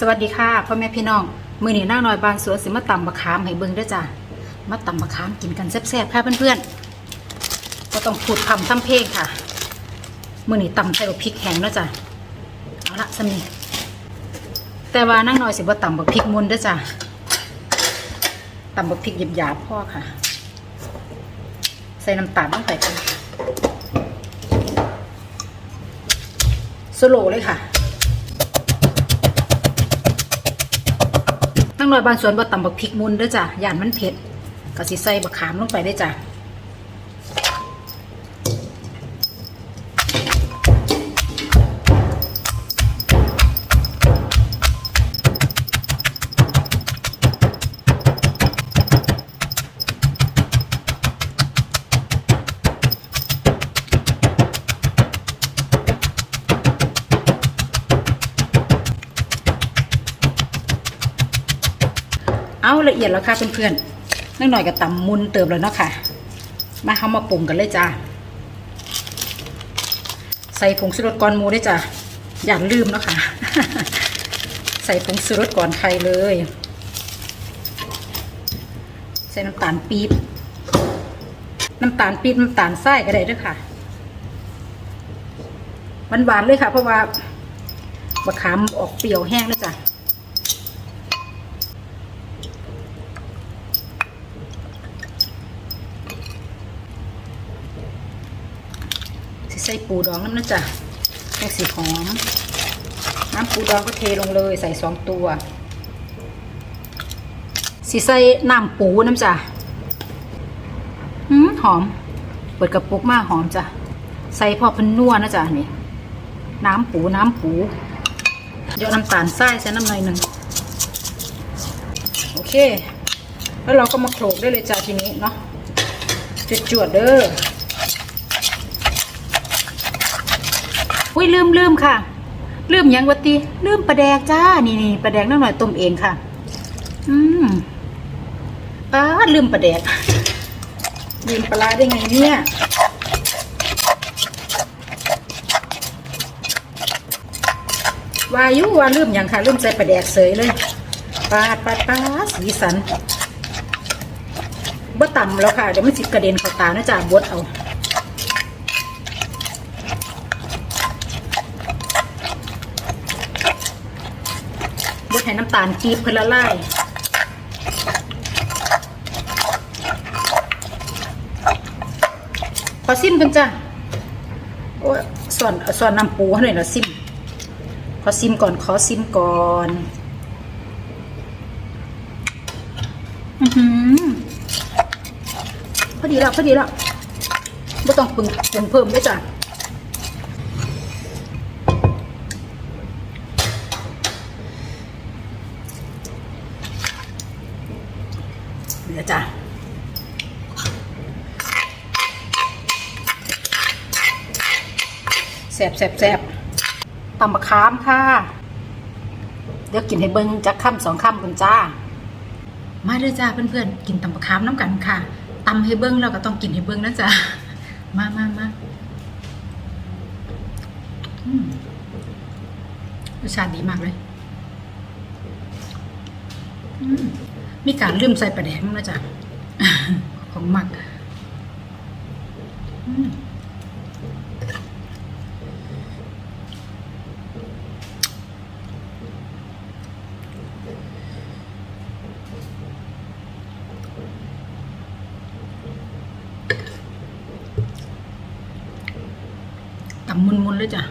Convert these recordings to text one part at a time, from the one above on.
สวัสดีค่ะพ่อแม่พี่น้อง มือหนี่นั่งน้อยบานสวนสิมาตำบะขามให้เบิ่งด้อจ้ะมาตำบะขามกินกันแซ่บๆค่ะเพื่อนๆก็ต้องพูดคำทำเพลงค่ะ มือหนี่ตำใส่บักพริกแห้งเนาะจ้ะเอาละสำนีแต่ว่านั่งน้อยสิบ่ตำบักพริกมุนด้อจ้ะตำบักพริกหยาบๆพ่อค่ะ ใส่น้ำตาลลงไปกันสโลเลยค่ะางน้อยบางส่วนบ่ตำบักพริกมุนเด้อจ้ะย่านมันเผ็ดก็สิใส่บักขามลงไปได้จ้ะ เอาละเอียดแล้วค่ะเพื่อนๆนั่งหน่อยก็ตำมุนเติมแล้วเนาะค่ะ มาเข้ามาปรุงกันเลยจ้าใส่ผงชูรสก่อนมูได้วยจ้ะอย่าลืมเนาะค่ะ ใส่ผงชูรสก่อนใครเลย ใส่น้ำตาลปี๊บน้ำตาลปี๊บน้ำตาลทรายก็ได้ด้วยค่ะหวานๆเลยค่ะ เพราะว่าบะขามออกเปรี้ยวแห้งแล้วจ้ะ ใส่ปูดองน้ำนะจ๊ะแค่สีหอม น้ำปูดองก็เทลงเลยใส่สองตัวสิใส่น้ำปูน้ำจ้ะหืมหอม เปิดกระปุกมากหอมจ้ะ ใส่พอพันนัวนะจ๊ะนี่ น้ำปูน้ำปูเดี๋ยวน้ำตาลทรายใส่น้ำหน่อยหนึ่งโอเค แล้วเราก็มาโขลกได้เลยจ้ะทีนี้เนาะจวดๆเด้อ อุ้ยลืมลืมค่ะ ลืมยังวะตีลืมปลาแดกจ้า นี่นี่ปลาแดกน้ำหน่อยต้มเองค่ะ อืมป้าลืมปลาแดกลืมปลาร้าได้ไงเนี่ยวายุว่าลืมยังค่ะลืมใส่ปลาแดกเสยเลยปาดปาดปาดสีสันบ่ต่ำแล้วค่ะ เดี๋ยวมันสิกระเด็นเข้าตานะจ๊ะบดเอา ให้น้ำตาลปี๊บเพื่อละลายขอซิมกันจ้ะโอ้ส่วนส่วนน้ำปูให้หน่อยละซิม ขอซิมก่อนขอซิมก่อนอือหือพอดีแล้วพอดีแล้วไม่ต้องปรุงปรุงเพิ่มด้วยจ้ะ เดี๋ยวจ้ะแสบแสบแสบตำบะขามค่ะ เดี๋ยวกินให้เบิ้งจักค่ำสองค่ำกันจ้า มาเลยจ้าเพื่อนๆ กินตำบะขามน้ำกันค่ะตำให้เบิ้งเราก็ต้องกินให้เบิ้งนะจ้ามามามาอืมรสชาติดีมากเลย อืม มีการลืมใส่ปลาแดงนะจ๊ะของหมักอืมตำมุนๆเลยจ้ะ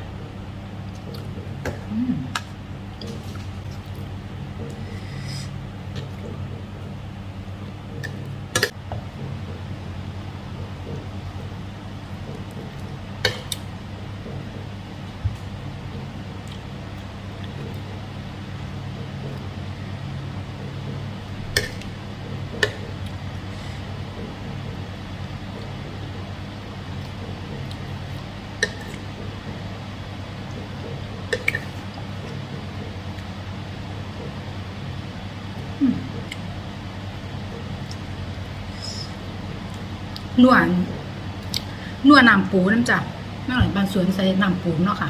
นวนนวดน้ำปูน้ำจับม่าหน่อยบางส่วนใส่น้ำปูเนาะค่ะ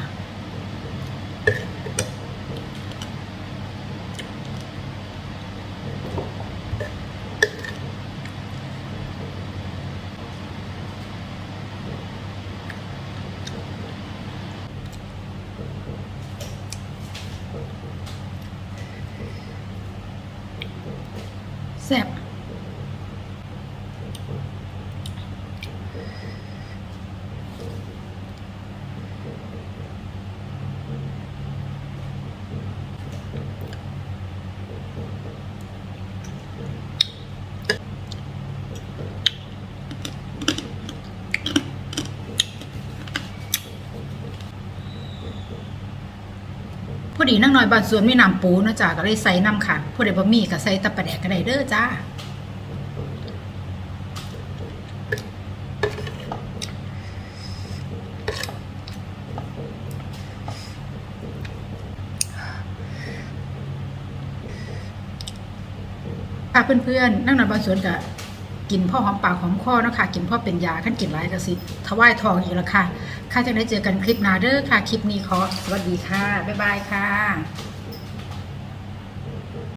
แซ่บ พอดีนั่งน้อยบานสวนมีน้ำปูนะจ้าก็เลยใส่น้ำค่ะผู้ใดบ่มีก็ใส่ตะปะแดกก็ได้เด้อจ้าค่ะเพื่อนๆนั่งนอนบานสวนกับ กินพ่อหอมปากหอมคอเนาะค่ะ กินพ่อเป็นยาขั้นกินร้ายก็สิถวายทองอีกแล้วค่ะ ค่ะจะได้เจอกันคลิปหน้าเด้อค่ะ คลิปนี้ขอสวัสดีค่ะ บ๊ายบายค่ะ